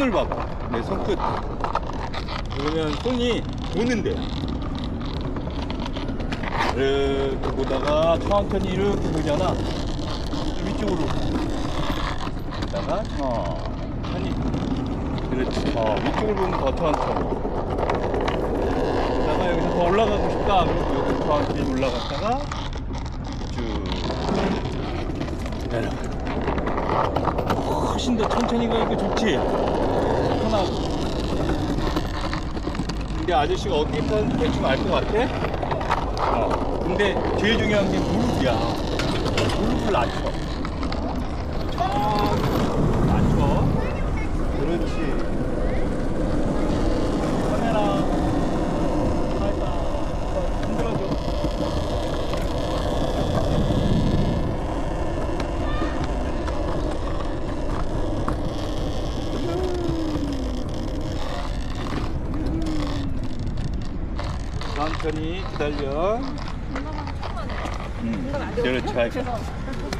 손을 봐봐. 내 손끝. 그러면 손이 도는데. 이렇게 보다가 천천히 이렇게 보잖아. 위쪽으로. 보다가 천천히. 그렇지. 어, 위쪽을 보면 더 천천히. 보다가 여기서 더 올라가고 싶다. 그리고 여기서 천천히 올라갔다가 쭉. 훨씬 더 천천히 가니까 좋지. 편하고. 근데 아저씨가 어떻게 타는지 대충 알 것 같아? 어. 근데 제일 중요한 게 무릎이야. 무릎을 낮춰. 천천히 낮춰. 그렇지. 카메라. 살짝 흔들어줘. 천천히 기다려. 되고. 그렇지.